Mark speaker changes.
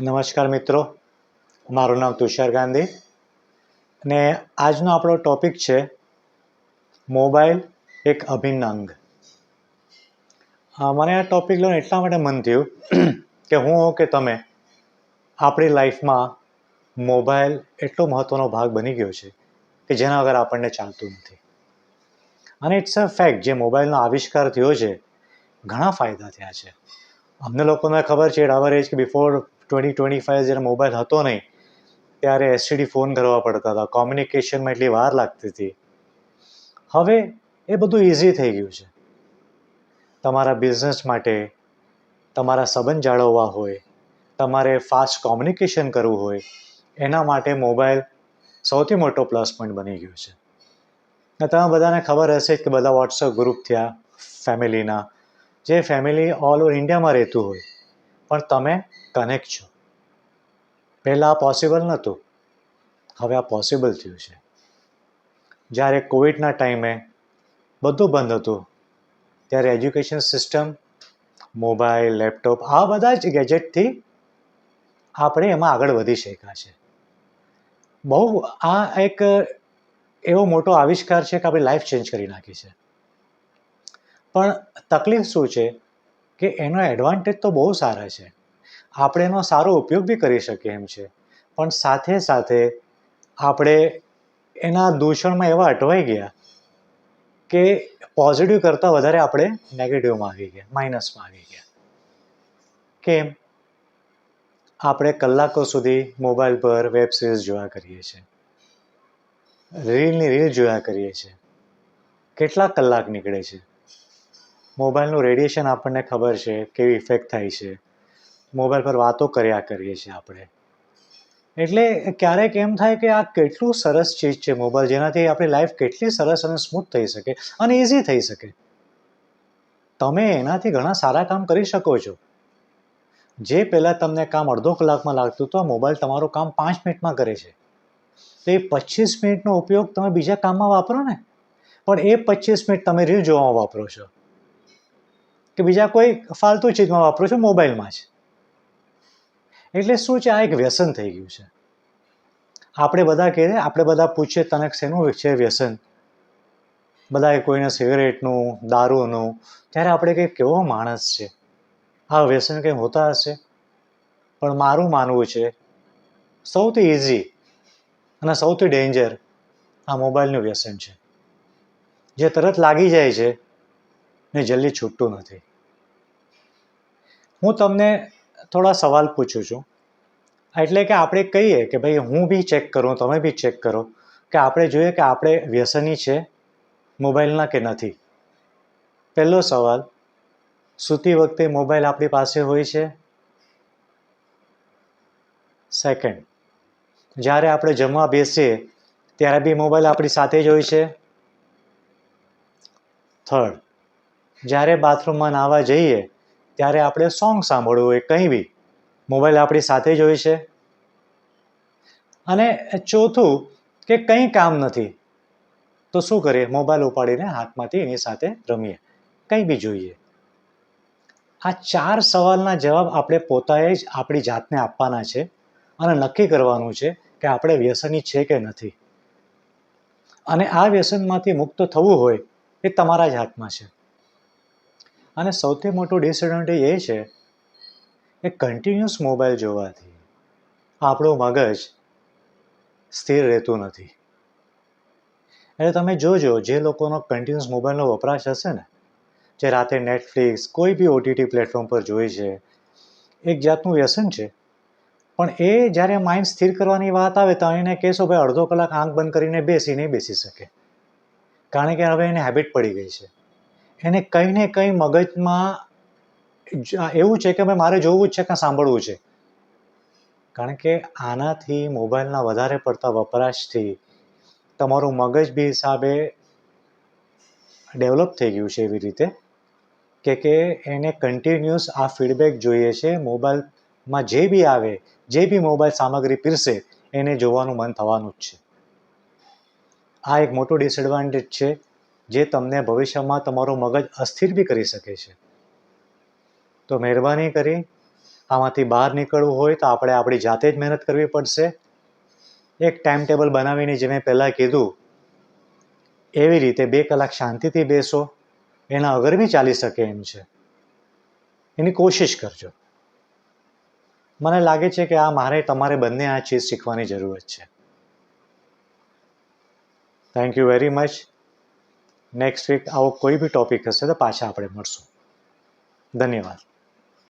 Speaker 1: નમસ્કાર મિત્રો, મારું નામ તુષાર ગાંધી અને આજનો આપણો ટોપિક છે મોબાઈલ એક અભિન્ન અંગ. મને આ ટોપિક લઈને એટલા માટે મન થયું કે હું કે તમે આપણી લાઈફમાં મોબાઈલ એટલો મહત્ત્વનો ભાગ બની ગયો છે કે જેના વગર આપણને ચાલતું નથી. અને ઇટ્સ અ ફેક્ટ જે મોબાઈલનો આવિષ્કાર થયો છે, ઘણા ફાયદા થયા છે. અમને લોકોને ખબર છે અવર એજ કે બિફોર ટ્વેન્ટી ટ્વેન્ટી ફાઈવ જ્યારે મોબાઈલ હતો નહીં, ત્યારે એસટીડી ફોન કરવા પડતા હતા. કોમ્યુનિકેશનમાં એટલી વાર લાગતી હતી. હવે એ બધું ઇઝી થઈ ગયું છે. તમારા બિઝનેસ માટે, તમારા સંબંધ જાળવવા હોય, તમારે ફાસ્ટ કોમ્યુનિકેશન કરવું હોય, એના માટે મોબાઈલ સૌથી મોટો પ્લસ પોઈન્ટ બની ગયો છે. ને તમે બધાને ખબર હશે કે બધા વોટ્સઅપ ગ્રુપ થયા ફેમિલીના જે ફેમિલી ઓલ ઓવર ઇન્ડિયામાં રહેતું હોય પણ તમે કનેક્ટ છો. પહેલાં આ પોસિબલ નહોતું. હવે આ પોસિબલ થયું છે. જ્યારે કોવિડના ટાઈમે બધું બંધ હતું, ત્યારે એજ્યુકેશન સિસ્ટમ મોબાઈલ લેપટોપ આ બધા જ ગેજેટથી આપણે એમાં આગળ વધી શક્યા છે. બહુ આ એક એવો મોટો આવિષ્કાર છે કે આપણી લાઈફ ચેન્જ કરી નાખી છે. પણ તકલીફ શું છે? કે એનો એડવાન્ટેજ તો બહુ સારા છે. આપણે એનો સારો ઉપયોગ બી કરી શકીએ એમ છે. પણ સાથે સાથે આપણે એના દૂષણમાં એવા અટવાઈ ગયા કે પોઝિટિવ કરતાં વધારે આપણે નેગેટિવમાં આવી ગયા માઇનસમાં આવી ગયા. કેમ? આપણે કલાકો સુધી મોબાઈલ પર વેબ સિરીઝ જોયા કરીએ છીએ. રીલની રીલ જોયા કરીએ છીએ. કેટલા કલાક નીકળે છે. મોબાઈલનું રેડિયેશન આપણને ખબર છે કેવી ઇફેક્ટ થાય છે. મોબાઈલ પર વાતો કર્યા કરીએ છીએ આપણે. એટલે ક્યારેક એમ થાય કે આ કેટલું સરસ ચીજ છે મોબાઈલ, જેનાથી આપણી લાઈફ કેટલી સરસ અને સ્મૂથ થઈ શકે અને ઇઝી થઈ શકે. તમે એનાથી ઘણા સારા કામ કરી શકો છો. જે પહેલાં તમને કામ અડધો કલાકમાં લાગતું તો આ મોબાઈલ તમારું કામ પાંચ મિનિટમાં કરે છે. તો એ પચીસ મિનિટનો ઉપયોગ તમે બીજા કામમાં વાપરો ને? પણ એ પચીસ મિનિટ તમે રીલ જોવામાં વાપરો છો. કે બીજા કોઈ ફાલતુ ચીજમાં વાપરું છું, મોબાઈલમાં જ. એટલે શું છે, આ એક વ્યસન થઈ ગયું છે. આપણે બધા કહે આપણે બધા પૂછીએ તને શેનું છે વ્યસન? બધા કોઈને સિગરેટનું, દારૂનું, ત્યારે આપણે કંઈક કેવો માણસ છે? આ વ્યસન કંઈ હોતા હશે? પણ મારું માનવું છે, સૌથી ઇઝી અને સૌથી ડેન્જર આ મોબાઈલનું વ્યસન છે. જે તરત લાગી જાય છે ને જલ્દી છૂટતું નથી. હું તમને થોડા સવાલ પૂછું છું. એટલે કે આપણે કહીએ કે ભાઈ હું બી ચેક કરું, તમે બી ચેક કરો, કે આપણે જોઈએ કે આપણે વ્યસની છે મોબાઈલના કે નથી? પહેલો સવાલ, સૂતી વખતે મોબાઈલ આપણી પાસે હોય છે? સેકન્ડ જ્યારે આપણે જમવા બેસીએ, ત્યારે બી મોબાઈલ આપણી સાથે જ હોય છે? થર્ડ જ્યારે બાથરૂમમાં નાહવા જઈએ ત્યારે આપણે સોંગ સાંભળવું હોય કંઈ બી. મોબાઈલ આપણી સાથે જ હોય છે. અને ચોથું કે કંઈ કામ નથી. તો શું કરીએ? મોબાઈલ ઉપાડીને હાથમાંથી એની સાથે રમીએ. કંઈ બી જોઈએ. આ ચાર સવાલના જવાબ આપણે પોતાએ જ આપણી જાતને આપવાના છે અને નક્કી કરવાનું છે કે આપણે વ્યસની છે કે નથી. અને આ વ્યસનમાંથી મુક્ત થવું હોય એ તમારા જ હાથમાં છે. અને સૌથી મોટું ડિસએડવાન્ટેજ એ છે કે કન્ટિન્યુઅસ મોબાઈલ જોવાથી આપણું મગજ સ્થિર રહેતું નથી. એટલે તમે જોજો, જે લોકોનો કન્ટિન્યુઅસ મોબાઈલનો વપરાશ હશે ને, જે રાતે નેટફ્લિક્સ કોઈ બી ઓટીટી પ્લેટફોર્મ પર જોઈ છે, એક જાતનું વ્યસન છે. પણ એ જ્યારે માઇન્ડ સ્થિર કરવાની વાત આવે તો એને કહેશો, ભાઈ, અડધો કલાક આંખ બંધ કરીને બેસી, નહીં બેસી શકે. કારણ કે હવે એને હેબિટ પડી ગઈ છે. એને કંઈ ને કંઈ મગજમાં એવું છે કે ભાઈ મારે જોવું જ છે કે સાંભળવું છે. કારણ કે આનાથી મોબાઈલના વધારે પડતા વપરાશથી તમારું મગજ બી હિસાબે ડેવલપ થઈ ગયું છે એવી રીતે કે કે એને કન્ટિન્યુઅસ આ ફીડબેક જોઈએ છે, મોબાઈલમાં જે બી આવે, જે બી મોબાઈલ સામગ્રી પીરસે, એને જોવાનું મન થવાનું જ છે. આ એક મોટું ડિસએડવાન્ટેજ છે. જે તમને ભવિષ્યમાં તમારું મગજ અસ્થિર બી કરી શકે છે. તો મહેરબાની કરી, આમાંથી બહાર નીકળવું હોય તો આપણે આપણી જાતે જ મહેનત કરવી પડશે. એક ટાઈમ ટેબલ બનાવીને જે મેં પહેલાં કીધું, એવી રીતે બે કલાક શાંતિથી બેસો, એના અગર બી ચાલી શકે એમ છે. એની કોશિશ કરજો. મને લાગે છે કે આ મારે તમારે બંને આ ચીજ શીખવાની જરૂરત છે. Thank you very much next week આવો કોઈ બી ટોપિક હશે તો પાછા આપણે મળશું. ધન્યવાદ.